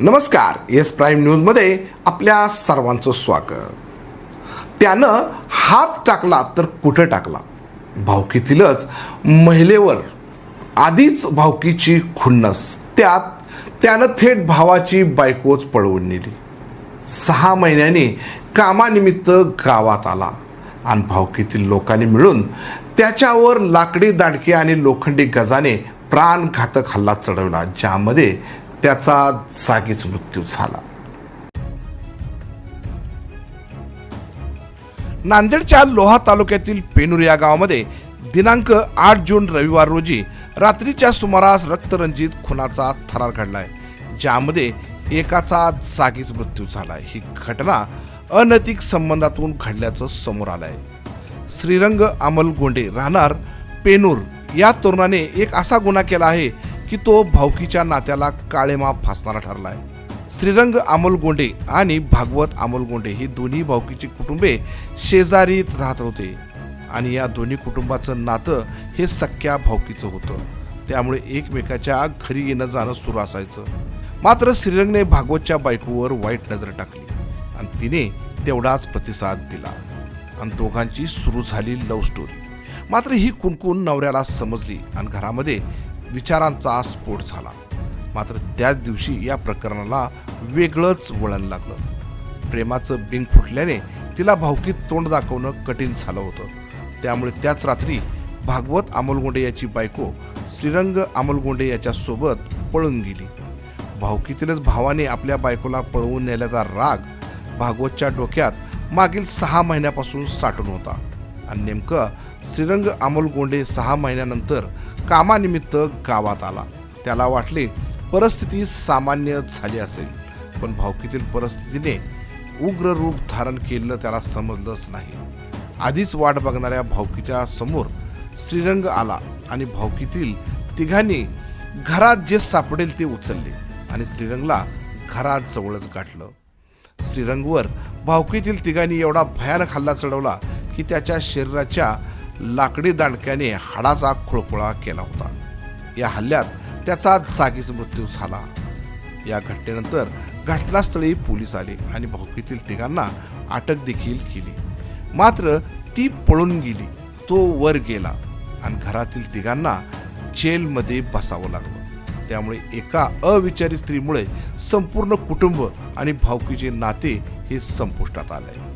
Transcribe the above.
नमस्कार S prime न्यूजमध्ये आपल्या सर्वांचं स्वागत. त्यानं हात टाकला तर कुठं टाकला? भावकीतीलच महिलेवर. आधीच भावकीची खुन्नस. त्यात त्यानं थेट भावाची बायकोच पळवून नेली. सहा महिन्यांनी कामानिमित्त गावात आला आणि भावकीतील लोकांनी मिळून त्याच्यावर लाकडी दांडके आणि लोखंडी गजाने प्राणघातक हल्ला चढवला ज्यामध्ये त्याचा जागीच मृत्यू झाला. नांदेडच्या लोहा तालुक्यातील पेनूर या गावामध्ये दिनांक आठ जून रविवार रोजी रात्रीच्या सुमारास रक्तरंजित खुनाचा थरार घडलाय ज्यामध्ये एकाचा जागीच मृत्यू झालाय. ही घटना अनैतिक संबंधातून घडल्याचं समोर आलंय. श्रीरंग अमल गोंडे राहणार पेनूर. या तरुणाने एक असा गुन्हा केला आहे की तो भावकीच्या नात्याला काळेमाप फासणारा ठरलाय. श्रीरंग अमोल गोंडे आणि भागवत अमोल गोंडे ही दोन्ही भावकीची कुटुंबे शेजारीत राहत होते. आणि या दोन्ही कुटुंबाचं नातं हे सख्या भावकीचं होतं. त्यामुळे एकमेकाच्या घरी येणं जाणं सुरू असायचं. मात्र श्रीरंगने भागवतच्या बायकोवर वाईट नजर टाकली. आणि तिने तेवढाच प्रतिसाद दिला. आणि दोघांची सुरू झाली लव्ह स्टोरी. मात्र ही कुणकुण नवऱ्याला समजली आणि घरामध्ये विचारांचा स्फोट झाला. मात्र त्याच दिवशी या प्रकरणाला वेगळंच वळण लागलं. प्रेमाचं बिंग फुटल्याने तिला भावकीत तोंड दाखवणं कठीण झालं होतं. त्यामुळे त्याच रात्री भागवत अमोलगोंडे याची बायको श्रीरंग अमोलगोंडे याच्यासोबत पळून गेली. भावकीतीलच भावाने आपल्या बायकोला पळवून नेल्याचा राग भागवतच्या डोक्यात मागील सहा महिन्यापासून साठून होता. आणि नेमकं श्रीरंग अमोल गोंडे सहा महिन्यानंतर कामानिमित्त गावात आला. त्याला वाटले परिस्थिती सामान्य झाली असेल पण भावकीतील परिस्थितीने उग्र रूप धारण केलेलं त्याला समजलंच नाही. आधीच वाट बघणाऱ्या भावकीच्या समोर श्रीरंग आला आणि भावकीतील तिघांनी घरात जे सापडेल ते उचलले आणि श्रीरंगला घरात जवळच गाठलं. श्रीरंगवर भावकीतील तिघांनी एवढा भयानक हल्ला चढवला की त्याच्या शरीराच्या लाकडी दांडक्याने हाडाचा खोळखोळा केला होता. या हल्ल्यात त्याचा जागीच मृत्यू झाला. या घटनेनंतर घटनास्थळी पोलीस आले आणि भावकीतील तिघांना अटक देखील केली. मात्र ती पळून गेली तो वर गेला आणि घरातील तिघांना जेलमध्ये बसावं लागलं. त्यामुळे एका अविचारी स्त्रीमुळे संपूर्ण कुटुंब आणि भावकीचे नाते हे संपुष्टात आले.